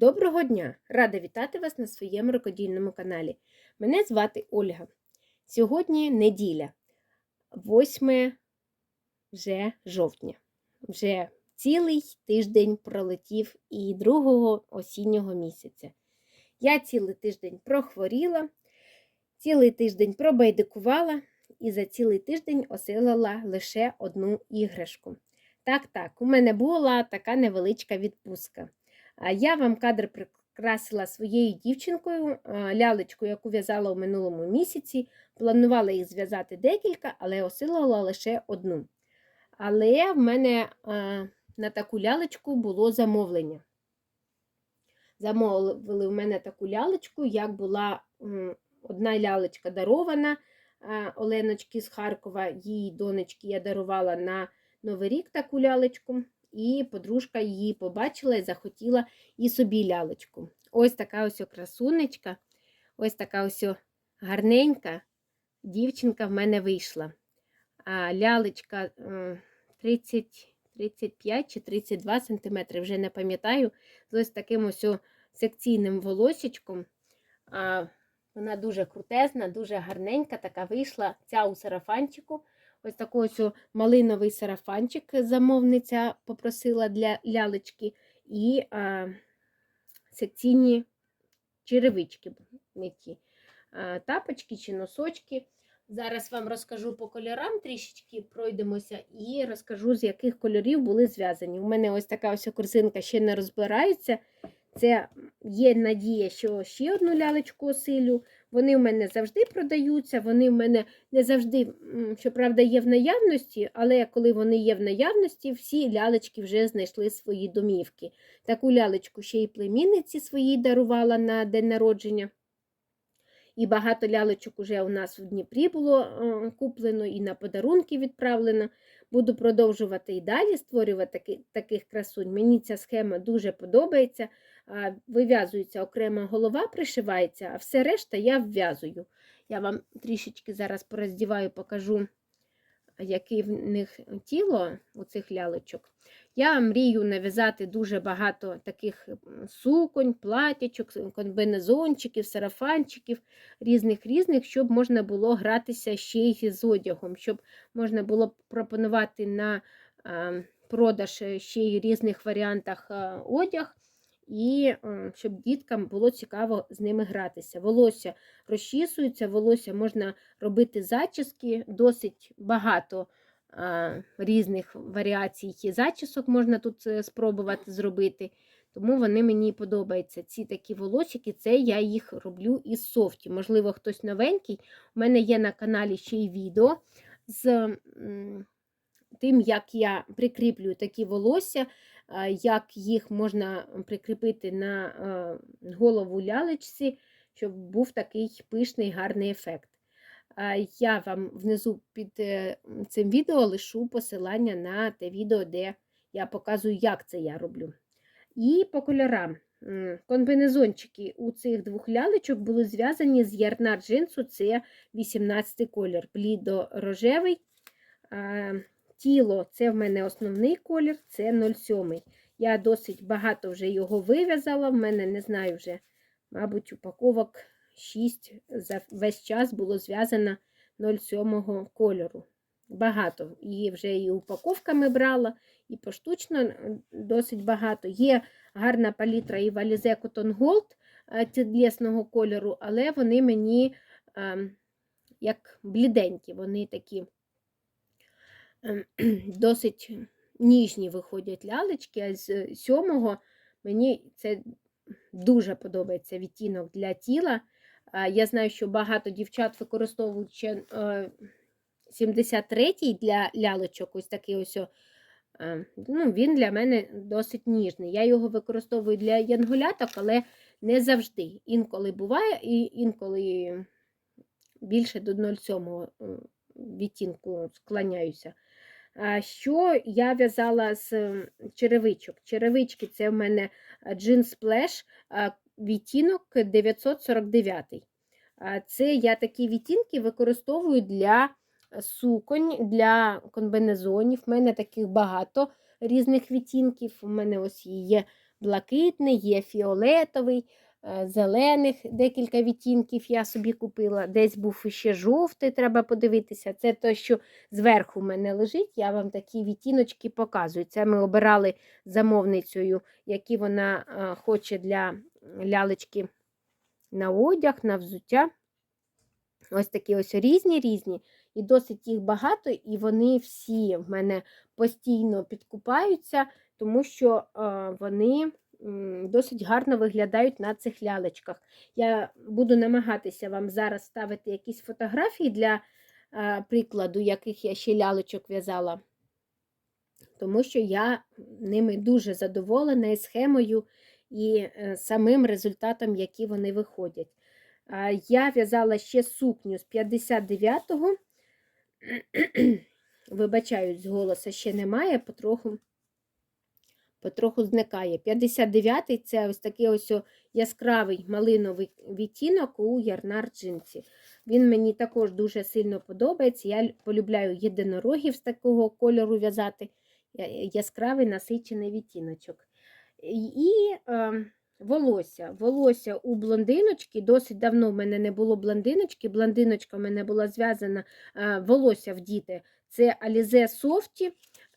Доброго дня! Рада вітати вас на своєму рукодільному каналі. Мене звати Ольга. Сьогодні неділя, 8 вже жовтня. Вже цілий тиждень пролетів і другого осіннього місяця. Я цілий тиждень прохворіла, цілий тиждень пробайдикувала і за цілий тиждень оселила лише одну іграшку. Так, так, у мене була така невеличка відпустка. Я вам кадр прикрасила своєю дівчинкою, лялечку, яку в'язала у минулому місяці. Планувала їх зв'язати декілька, але осилила лише одну. Але в мене на таку лялечку було замовлення. Замовили в мене таку лялечку, як була одна лялечка дарована Оленочки з Харкова, її донечки я дарувала на Новий рік таку лялечку. І подружка її побачила і захотіла і собі лялечку. Ось така ось красунечка, ось така ось гарненька дівчинка в мене вийшла. А лялечка е, 30, 35 чи 32 см, вже не пам'ятаю, з ось таким ось секційним волосічком. Вона дуже крутезна, дуже гарненька, така вийшла. Ця у сарафанчику. Ось такий ось малиновий сарафанчик замовниця попросила для лялечки. І а, секційні черевички, не ті а, тапочки чи носочки. Зараз вам розкажу по кольорам трішечки пройдемося і розкажу, з яких кольорів були зв'язані. У мене ось така ось корзинка ще не розбирається. Це є надія, що ще одну лялечку осилю. Вони в мене завжди продаються, вони в мене не завжди, щоправда, є в наявності, але коли вони є в наявності, всі лялечки вже знайшли свої домівки. Таку лялечку ще й племінниці своїй дарувала на день народження. І багато лялечок уже у нас в Дніпрі було куплено і на подарунки відправлено. Буду продовжувати і далі створювати таки, таких красунь. Мені ця схема дуже подобається. Вив'язується окрема голова, пришивається, а все решта я вв'язую. Я вам трішечки зараз пороздіваю, покажу, яке в них тіло у цих лялечок. Я мрію нав'язати дуже багато таких суконь, платячок, комбинезончиків, сарафанчиків, різних різних, щоб можна було гратися ще й з одягом, щоб можна було пропонувати на продаж ще й різних варіантах одяг. І щоб діткам було цікаво з ними гратися. Волосся розчісується, волосся можна робити зачіски, досить багато різних варіацій зачісок можна тут е, спробувати зробити. Тому вони мені подобаються. Ці такі волосики, це я їх роблю із софті. Можливо, хтось новенький. У мене є на каналі ще й відео з тим, як я прикріплюю такі волосся, як їх можна прикріпити на голову лялечці, щоб був такий пишний гарний ефект. Я вам внизу під е, цим відео лишу посилання на те відео, де я показую, як це я роблю. І по кольорам. Комбінезончики у цих двох лялечок були зв'язані з ярна джинсу, це 18-й колір, блідо-рожевий. Тіло це в мене основний колір, це 07. Я досить багато вже його вив'язала, в мене не знаю вже, мабуть, упаковок 6 за весь час було зв'язано 07 кольору. Багато. Її вже і упаковками брала, і поштучно досить багато. Є гарна палітра і валізе Cotton Gold тлесного кольору, але вони мені а, як бліденькі, вони такі а, досить ніжні виходять лялечки, а з сьомого мені це дуже подобається відтінок для тіла. Я знаю, що багато дівчат використовують 73-й е, для лялочок, ось такий ось. Е, ну, Він для мене досить ніжний. Я його використовую для янголяток, але не завжди. Інколи буває, і інколи більше до 0,7 е, відтінку склоняюся. Що я в'язала з черевичок? Черевички це в мене Jeans Splash, відтінок 949. Це я такі відтінки використовую для суконь, для комбинезонів. У мене таких багато різних відтінків. У мене ось є блакитний, є фіолетовий, е, зелених декілька відтінків я собі купила. Десь був ще жовтий, треба подивитися. Це те, що зверху в мене лежить. Я вам такі відтіночки показую. Це ми обирали замовницею, які вона е, хоче для лялечки на одяг, на взуття. Ось такі ось різні різні, і досить їх багато, і вони всі в мене постійно підкупаються, тому що вони досить гарно виглядають на цих лялечках. Я буду намагатися вам зараз ставити якісь фотографії для прикладу, яких я ще лялечок в'язала, тому що я ними дуже задоволена і схемою, і е, самим результатом, які вони виходять. Я в'язала ще сукню з 59-го. Вибачаюсь, голоса ще немає, потроху, потроху зникає. 59-й це ось такий ось яскравий малиновий відтінок у ярнар джинсі. Він мені також дуже сильно подобається. Я полюбляю єдинорогів з такого кольору в'язати. Яскравий насичений відтіночок. І е, волосся. Волосся у блондиночки. Досить давно в мене не було блондиночки. Блондиночка в мене була зв'язана е, волосся в діти. Це Alize Softy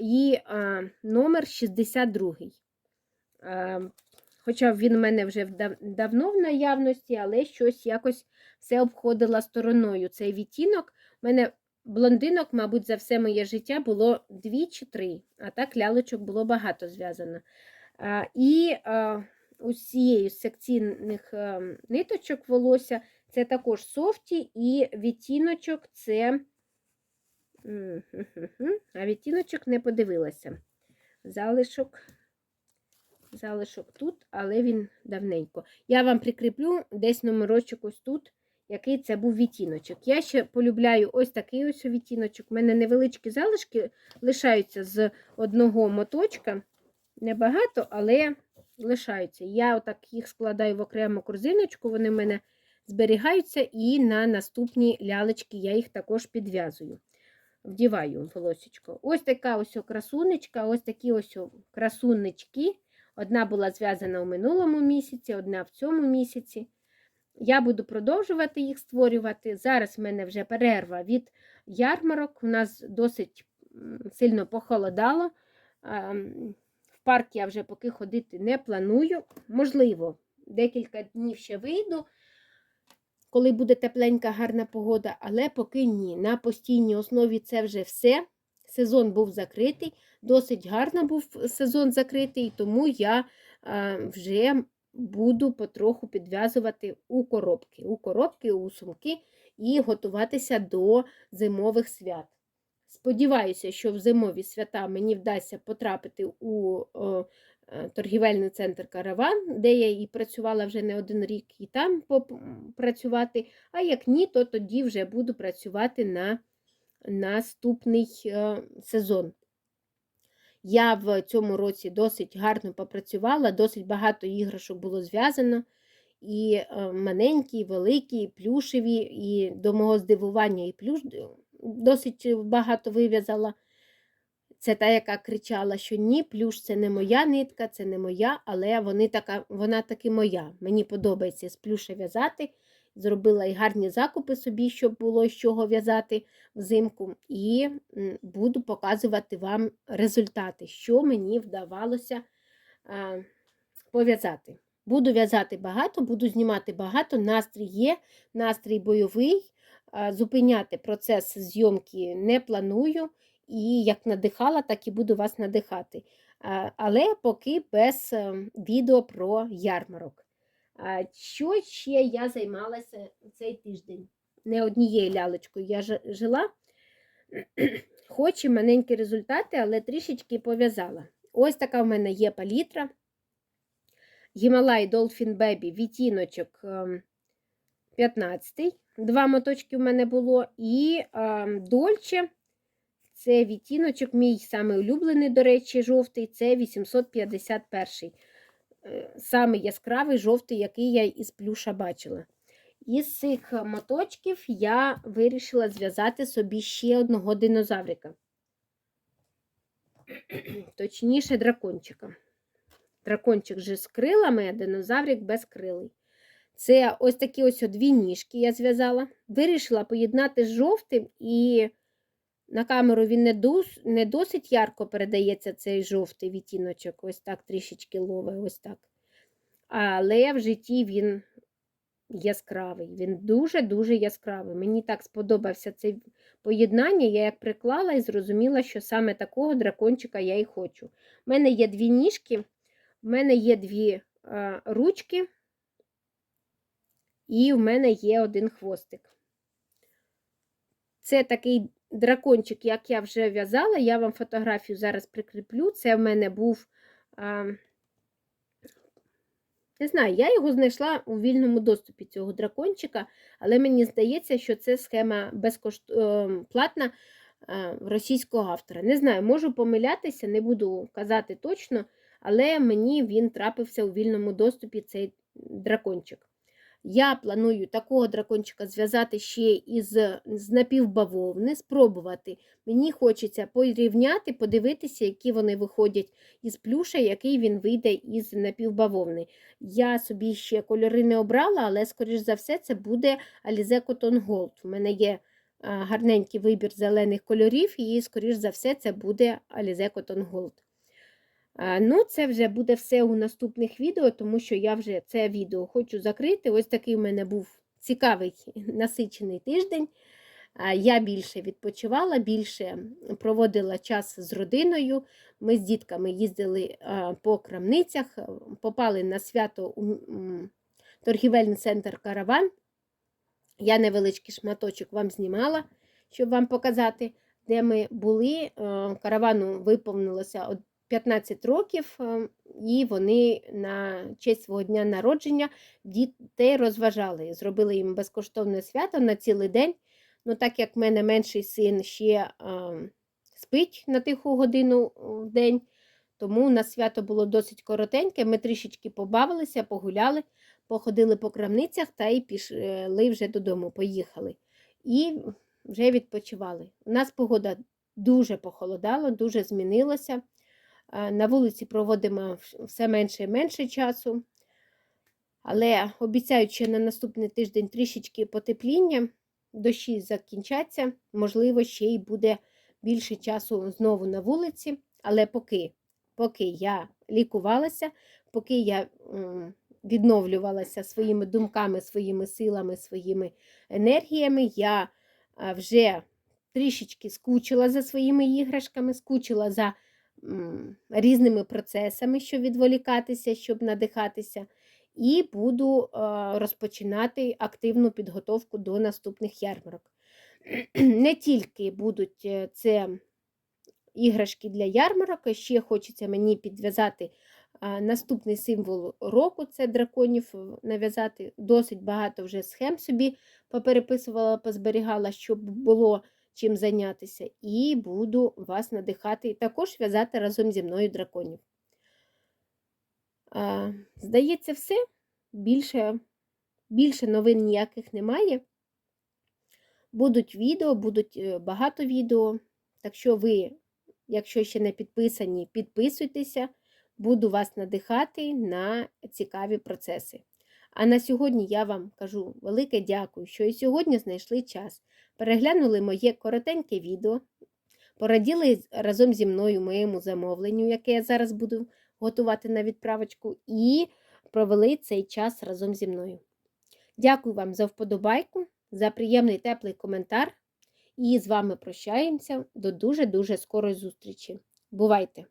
і е, номер 62. Е, Хоча він у мене вже давно в наявності, але щось якось все обходила стороною. Цей відтінок. У мене блондинок, мабуть, за все моє життя було дві чи три, а так лялочок було багато зв'язано. А, І усією з секційних е, ниточок волосся це також софті, і відтіночок це. А відтіночок не подивилася. Залишок. Залишок тут, але він давненько. Я вам прикріплю десь номерочок ось тут, який це був відтіночок. Я ще полюбляю ось такий ось відтіночок. У мене невеличкі залишки лишаються з одного моточка. Небагато, але лишаються. Я отак їх складаю в окрему корзиночку, вони в мене зберігаються, і на наступні лялечки я їх також підв'язую. Вдіваю волосечко. Ось така ось красунечка, ось такі ось красунечки. Одна була зв'язана у минулому місяці, одна в цьому місяці. Я буду продовжувати їх створювати. Зараз в мене вже перерва від ярмарок. У нас досить сильно похолодало. Парк я вже поки ходити не планую. Можливо, декілька днів ще вийду, коли буде тепленька, гарна погода, але поки ні. На постійній основі це вже все. Сезон був закритий, досить гарно був сезон закритий, тому я вже буду потроху підв'язувати у коробки, у коробки, у сумки і готуватися до зимових свят. Сподіваюся, що в зимові свята мені вдасться потрапити у е, торгівельний центр Караван, де я і працювала вже не один рік, і там поп- працювати. А як ні, то тоді вже буду працювати на наступний е, сезон. Я в цьому році досить гарно попрацювала, досить багато іграшок було зв'язано. І е, маленькі, і великі, і плюшеві, і до мого здивування, і плюш досить багато вив'язала. Це та, яка кричала, що ні, плюш це не моя нитка, це не моя, але вони така, вона таки моя. Мені подобається з плюша в'язати. Зробила і гарні закупи собі, щоб було з чого в'язати взимку. І буду показувати вам результати, що мені вдавалося пов'язати. Буду в'язати багато, буду знімати багато. Настрій є, настрій бойовий. А, Зупиняти процес зйомки не планую. І як надихала, так і буду вас надихати. Але поки без е, відео про ярмарок. Що ще я займалася цей тиждень? Не однією лялечкою я жила, хоч і маленькі результати, але трішечки пов'язала. Ось така в мене є палітра. Гімалай Dolphin Baby відтіночок ем, 15. Два моточки в мене було. І Дольче. Це відтіночок, мій самий улюблений, до речі, жовтий, це 851. Е, Самий яскравий жовтий, який я із плюша бачила. Із цих моточків я вирішила зв'язати собі ще одного динозаврика. Точніше, дракончика. дракончик же з крилами, а динозаврик безкрилий. Це ось такі ось дві ніжки я зв'язала. Вирішила поєднати з жовтим, і на камеру він не, дос, не досить ярко передається цей жовтий відтіночок, ось так трішечки лове, ось так. Але в житті він яскравий. Він дуже-дуже яскравий. Мені так сподобався це поєднання. Я як приклала і зрозуміла, що саме такого дракончика я і хочу. У мене є дві ніжки, в мене є дві а, ручки, і в мене є один хвостик. Це такий дракончик, як я вже в'язала, я вам фотографію зараз прикріплю. Це в мене був. А, не знаю, я його знайшла у вільному доступі цього дракончика, але мені здається, що це схема безкоштовна російського автора. Не знаю, можу помилятися, не буду казати точно, але мені він трапився у вільному доступі цей дракончик. Я планую такого дракончика зв'язати ще із з напівбавовни, спробувати. Мені хочеться порівняти, подивитися, які вони виходять із плюша, який він вийде із напівбавовни. Я собі ще кольори не обрала, але, скоріш за все, це буде Alize Cotton Gold. У мене є гарненький вибір зелених кольорів, і, скоріш за все, це буде Alize Cotton Gold. Ну, це вже буде все у наступних відео, тому що я вже це відео хочу закрити. Ось такий у мене був цікавий насичений тиждень. Я більше відпочивала, більше проводила час з родиною. Ми з дітками їздили по крамницях, попали на свято у торгівельний центр Караван. Я невеличкий шматочок вам знімала, щоб вам показати, де ми були. Каравану виповнилося 15 років, е, і вони на честь свого дня народження дітей розважали. Зробили їм безкоштовне свято на цілий день. Ну, Так як в мене менший син ще а, спить на тиху годину в день, тому на свято було досить коротеньке. Ми трішечки побавилися, погуляли, походили по крамницях та й пішли вже додому, поїхали. І вже відпочивали. У нас погода дуже похолодала, дуже змінилася. На вулиці проводимо все менше і менше часу. Але обіцяють, що на наступний тиждень трішечки потепління, дощі закінчаться, можливо, ще й буде більше часу знову на вулиці. Але поки поки я лікувалася, поки я відновлювалася своїми думками, своїми силами, своїми енергіями, я вже трішечки скучила за своїми іграшками, скучила за різними процесами, щоб відволікатися, щоб надихатися, і буду розпочинати активну підготовку до наступних ярмарок. Не тільки будуть е, це іграшки для ярмарок, ще хочеться мені підв'язати наступний символ року це драконів, нав'язати досить багато вже схем собі попереписувала, позберігала, щоб було чим зайнятися, і буду вас надихати і також в'язати разом зі мною драконів. А, Здається, все. Більше, Більше новин ніяких немає. Будуть відео, будуть е, багато відео. Так що ви, якщо ще не підписані, підписуйтеся, буду вас надихати на цікаві процеси. А на сьогодні я вам кажу велике дякую, що і сьогодні знайшли час. Переглянули моє коротеньке відео, пораділи разом зі мною моєму замовленню, яке я зараз буду готувати на відправочку, і провели цей час разом зі мною. Дякую вам за вподобайку, за приємний теплий коментар. І з вами прощаємося до дуже-дуже скорої зустрічі. Бувайте!